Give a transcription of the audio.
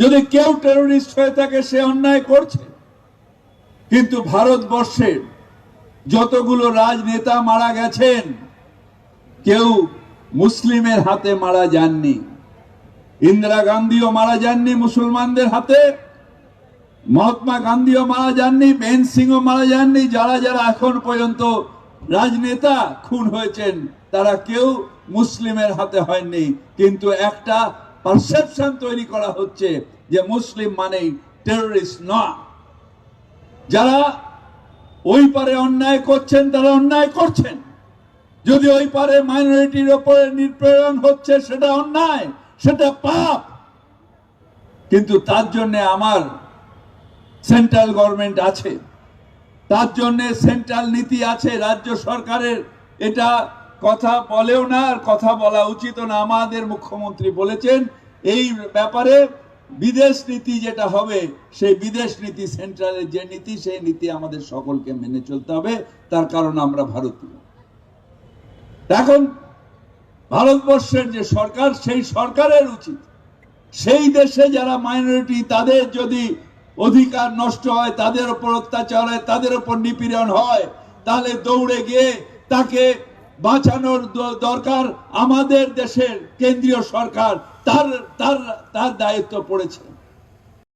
যদি কেউ টেরোরিস্ট হয়ে থাকে, সে অন্যায় করছে। কিন্তু ভারতবর্ষের যতগুলো রাজনেতা মারা গেছেন, কেউ মুসলিমের হাতে মারা যাননি। ইন্দিরা গান্ধীও মারা যাননি মুসলমানদের হাতে, মহাত্মা গান্ধীও মারা যাননি বেন সিংও মারা যাননি, যারা যারা এখন পর্যন্ত রাজনেতা খুন হয়েছেন, তারা কেউ মুসলিমের হাতে হয়নি। কিন্তু একটা পারসেপশন তৈরি করা হচ্ছে যে মুসলিম মানেই টেররিস্ট নয়। যারা ওই পারে অন্যায় করছেন, তারা অন্যায় করছেন। যদি ওই পারে মাইনরিটির ওপরে নির্প্রেরণ হচ্ছে, সেটা অন্যায়, সেটা পাপ। কিন্তু তার জন্য আমার সেন্ট্রাল গভর্নমেন্ট আছে। তার জন্য সেন্ট্রাল নীতি আছে, রাজ্য সরকারের। এটা কথা বলেও না আর কথা বলা উচিত না। আমাদের মুখ্যমন্ত্রী বলেছেন, এই ব্যাপারে বিদেশ নীতি যেটা হবে, সেই বিদেশ নীতি, সেন্ট্রালের যে নীতি, সেই নীতি আমাদের সকলকে মেনে চলতে হবে। তার কারণ আমরা ভারতীয়। এখন ভারতবর্ষের যে সরকার, সেই সরকারের উচিত। সেই দেশে যারা মাইনরিটি তাদের যদি অধিকার নষ্ট হয়, তাদের উপর অত্যাচার হয়, তাদের উপর নিপীড়ন হয়, তাহলে দৌড়ে গিয়ে তাকে বাঁচানোর দরকার আমাদের দেশের কেন্দ্রীয় সরকার তার তার তার দায়িত্ব পড়েছে।